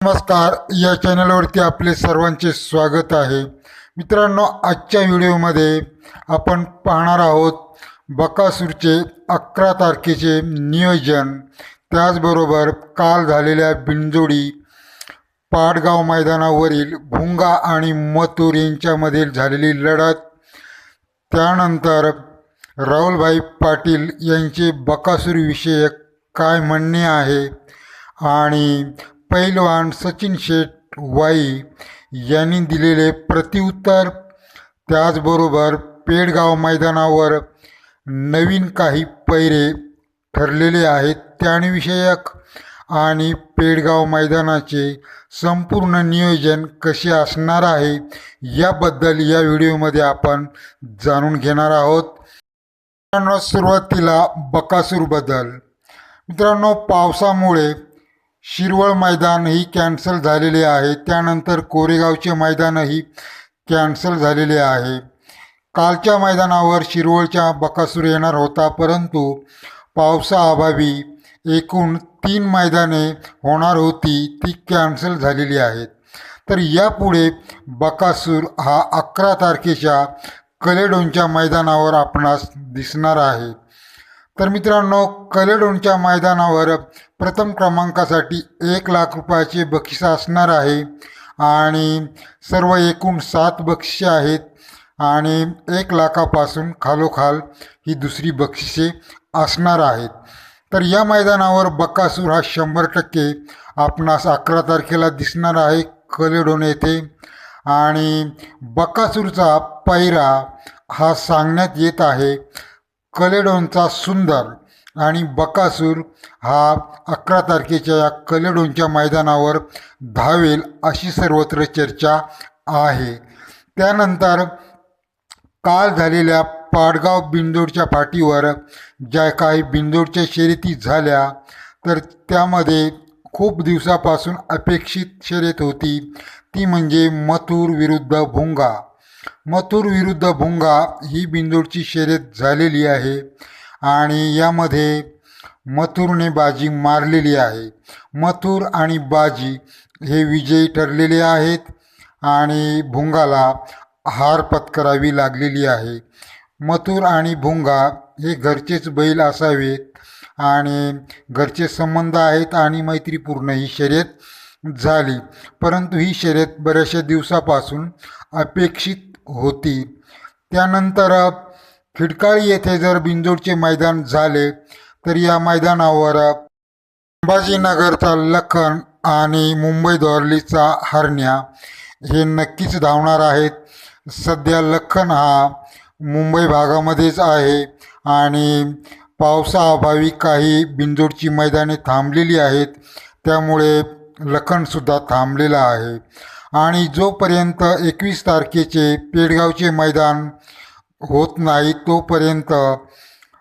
नमस्कार या चॅनलवरती आपले सर्वांचे स्वागत आहे. मित्रांनो आजच्या व्हिडिओमध्ये आपण पाहणार आहोत बकासूरचे अकरा तारखेचे नियोजन. त्याचबरोबर काल झालेल्या बिनजोडी पाडगाव मैदानावरील भुंगा आणि मतूर यांच्यामधील झालेली लढत त्यानंतर राहुलभाई पाटील यांचे बकासूरविषयक काय म्हणणे आहे आणि पैलवान सचिन शेठ वाई यांनी दिलेले प्रतिउत्तर त्याचबरोबर पेडगाव मैदानावर नवीन काही पैरे ठरलेले आहेत त्याविषयक आणि पेडगाव मैदानाचे संपूर्ण नियोजन कसे असणार आहे याबद्दल या व्हिडिओमध्ये आपण जाणून घेणार आहोत. मित्रांनो सुरुवातीला बकासूरबद्दल. मित्रांनो पावसामुळे शिरवळ मैदानही कॅन्सल झालेले आहे. त्यानंतर कोरेगावचे मैदानही कॅन्सल झालेले आहे. कालच्या मैदानावर शिरवळच्या बकासूर येणार होता परंतु पावसाअभावी एकूण तीन मैदाने होणार होती ती कॅन्सल झालेली आहेत. तर यापुढे बकासूर हा अकरा तारखेच्या कलेडोनच्या मैदानावर आपणास दिसणार आहे. तर मित्रांनो कलेडोनच्या मैदानावर प्रथम क्रमांकासाठी एक लाख रुपयाचे बक्षीस असणार आहे. आणि सर्व एकूण सात बक्षिसे आहेत. आणि एक लाखापासून खालोखाल ही दुसरी बक्षिसे असणार आहेत. तर या मैदानावर बकासूर हा शंभर टक्के आपणास अकरा तारखेला दिसणार आहे कलेडोन येथे. आणि बकासूरचा पैरा हा सांगण्यात येत आहे. कलेडोनचा सुंदर आणि बकासूर हा अकरा तारखेच्या या कलेडोनच्या मैदानावर धावेल अशी सर्वत्र चर्चा आहे. त्यानंतर काल झालेल्या पाडगाव बिंदोडच्या पाठीवर ज्या काही बिंदोडच्या शर्यती झाल्या तर त्यामध्ये खूप दिवसापासून अपेक्षित शर्यत होती. ती म्हणजे मथुर विरुद्ध भुंगा. मथुर विरुद्ध भुंगा ही बिंदोडची शर्यत झालेली आहे आणि यामध्ये मथुरने बाजी मारलेली आहे. मथुर आणि बाजी हे विजयी ठरलेले आहेत आणि भुंगाला हार पत्करावी लागलेली आहे. मथुर आणि भुंगा हे घरचेच बैल असावेत आणि घरचे संबंध आहेत आणि मैत्रीपूर्ण ही शर्यत झाली. परंतु ही शर्यत बऱ्याचशा दिवसापासून अपेक्षित होती. त्यानंतर खिडकाळी येथे जर बिंजोडचे मैदान झाले तर या मैदानावर संभाजीनगरचा लखन आणि मुंबई दौरलीचा हरण्या हे नक्कीच धावणार आहेत. सध्या लखन हा मुंबई भागामध्येच आहे आणि पावसाअभावी काही बिंजोडची मैदाने थांबलेली आहेत. त्यामुळे लखनसुद्धा थांबलेला आहे. आणि जोपर्यंत एकवीस तारखेचे पेडगावचे मैदान होत नाही तोपर्यंत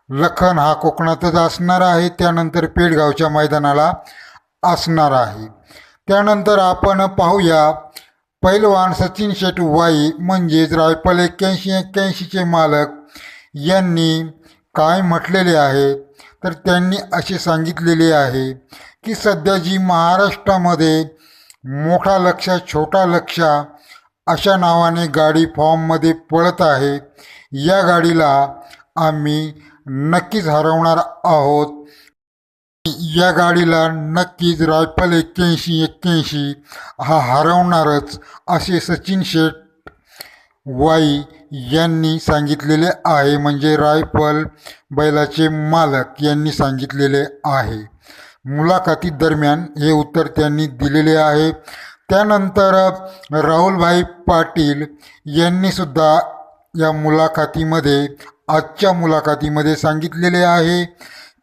लखन हा कोकणातच असणार आहे त्यानंतर पेडगावच्या मैदानाला असणार आहे. त्यानंतर आपण पाहूया पैलवान सचिन शेट वाई म्हणजेच रायफल एक्क्याऐंशी एक्क्याऐंशीचे मालक यांनी काय म्हटलेले आहे? तर त्यांनी असे सांगितलेले आहे की सध्या जी महाराष्ट्रामध्ये मोठा लक्ष छोटा लक्ष अशा नावाने गाडी फॉर्ममध्ये पळत आहे. या गाडीला आम्ही नक्कीच हरवणार आहोत. या गाडीला नक्कीच रायफल एक्क्याऐंशी एक्क्याऐंशी हा हरवणारच असे सचिन शेठ वाई यांनी सांगितलेले आहे. म्हणजे रायफल बैलाचे मालक यांनी सांगितलेले आहे. मुलाखती दरम्यान हे उत्तर त्यांनी दिलेले आहे. त्यानंतर राहुलभाई पाटील यांनीसुद्धा या मुलाखतीमध्ये आजच्या मुलाखतीमध्ये सांगितलेले आहे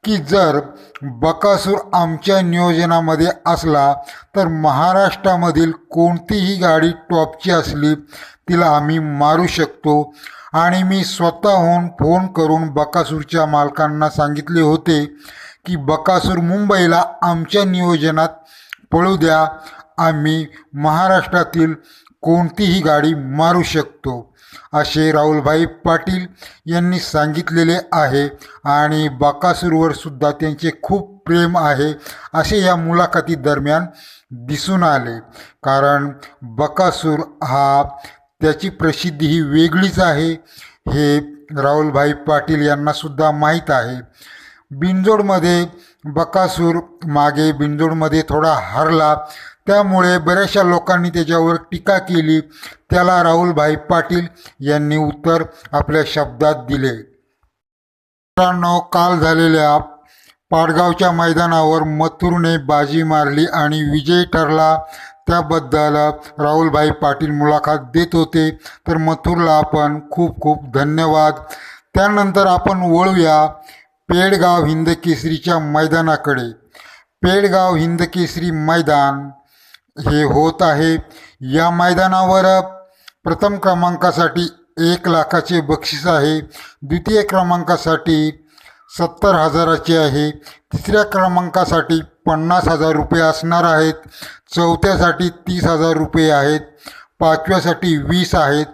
की जर बकासूर आमच्या नियोजनामध्ये असला तर महाराष्ट्रामधील कोणतीही गाडी टॉपची असली तिला आम्ही मारू शकतो. आणि मी स्वतःहून फोन करून बकासूरच्या मालकांना सांगितले होते की बकासूर मुंबईला आमच्या नियोजनात पळू द्या. आम्ही महाराष्ट्रातील कोणतीही गाडी मारू शकतो असे राहुलभाई पाटील यांनी सांगितलेले आहे आणि बकासूरवर सुद्धा त्यांचे खूप प्रेम आहे असे या मुलाखती दरम्यान दिसून आले. कारण बकासूर हा त्याची प्रसिद्धी ही वेगळीच आहे हे राहुलभाई पाटील यांनासुद्धा माहीत आहे. बिंजोडमध्ये बकासूर मागे बिंजोडमध्ये थोडा हरला. त्यामुळे बऱ्याचशा लोकांनी त्याच्यावर टीका केली. त्याला राहुलभाई पाटील यांनी उत्तर आपल्या शब्दात दिले. मित्रांनो काल झालेल्या पाडगावच्या मैदानावर मथुरने बाजी मारली आणि विजय ठरला. त्याबद्दल राहुलभाई पाटील मुलाखत देत होते. तर मथुरला आपण खूप खूप धन्यवाद. त्यानंतर आपण वळूया. पेडगाव हिंदकेसरीच्या मैदानाकडे. पेडगाव हिंदकेसरी मैदान हे होत आहे. या मैदानावर प्रथम क्रमांकासाठी एक लाखाचे बक्षीस आहे. द्वितीय क्रमांकासाठी सत्तर हजाराचे आहे. तिसऱ्या क्रमांकासाठी पन्नास हजार रुपये असणार आहेत. चौथ्यासाठी तीस हजार रुपये आहेत. पाचव्यासाठी वीस आहेत.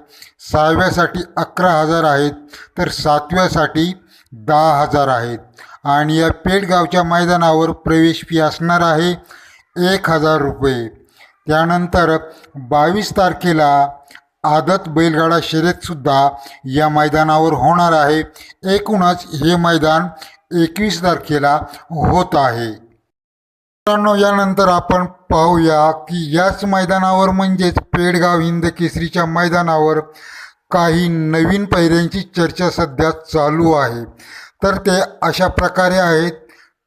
सहाव्यासाठी अकरा हजार आहेत. तर सातव्यासाठी दहा हजार आहेत आणि या पेठगावच्या मैदानावर प्रवेश फी असणार आहे एक हजार रुपये. त्यानंतर बावीस तारखेला आदत बैलगाडा शर्यतसुद्धा या मैदानावर होणार आहे. एकूणच हे मैदान एकवीस तारखेला होत आहे. मित्रांनो यानंतर आपण पाहूया की याच मैदानावर म्हणजेच पेडगाव हिंद केसरीच्या मैदानावर काही नवीन पैऱ्यांची चर्चा सध्या चालू आहे. तर ते अशा प्रकारे आहेत.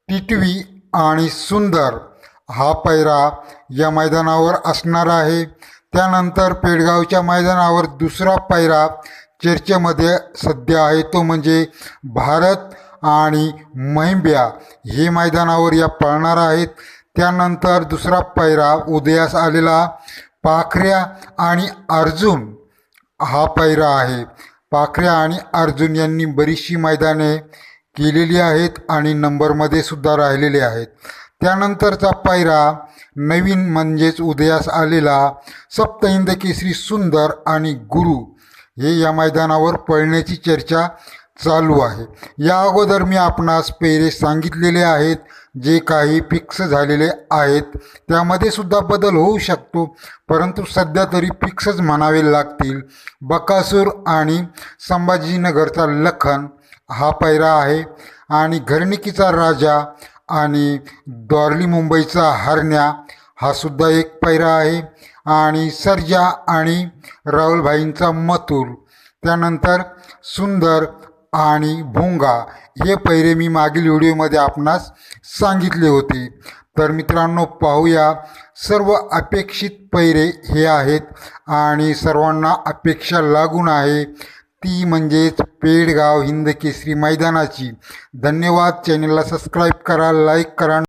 टिटवी आणि सुंदर हा पैरा या मैदानावर असणार आहे. त्यानंतर पेडगावच्या मैदानावर दुसरा पैरा चर्चेमध्ये सध्या आहे. तो म्हणजे भारत आणि महिंब्या हे मैदानावर या पळणार आहेत. त्यानंतर दुसरा पैरा उदयास आलेला पाखऱ्या आणि अर्जुन हा पैरा आहे. पाखऱ्या आणि अर्जुन यांनी बरीचशी मैदाने केलेली आहेत आणि नंबरमध्ये सुद्धा राहिलेले आहेत. त्यानंतरचा पायरा नवीन म्हणजेच उदयास आलेला सप्तहिंद केसरी सुंदर आणि गुरु हे या मैदानावर पळण्याची चर्चा चालू आहे. या अगोदर मी आपणास पेरे सांगितलेले आहेत. जे काही फिक्स झालेले आहेत त्यामध्ये सुद्धा बदल होऊ शकतो. परंतु सध्या तरी फिक्सच म्हणावे लागतील. बकासूर आणि संभाजीनगरचा लखन हा पैरा आहे आणि घरणिकीचा राजा आणि दॉर्ली मुंबईचा हरण्या हा सुद्धा एक पैरा आहे. आणि सर्जा आणि राहुलभाईंचा मथुर त्यानंतर सुंदर आणि भोंगा हे पैरे मी मागील व्हिडिओमध्ये आपणास सांगितले होते. तर मित्रांनो पाहूया. सर्व अपेक्षित पैरे हे आहेत आणि सर्वांना अपेक्षा लागून आहे. ती म्हणजेच पेडगाव हिंद केसरी मैदानाची. धन्यवाद. चॅनलला सबस्क्राईब करा लाईक करा.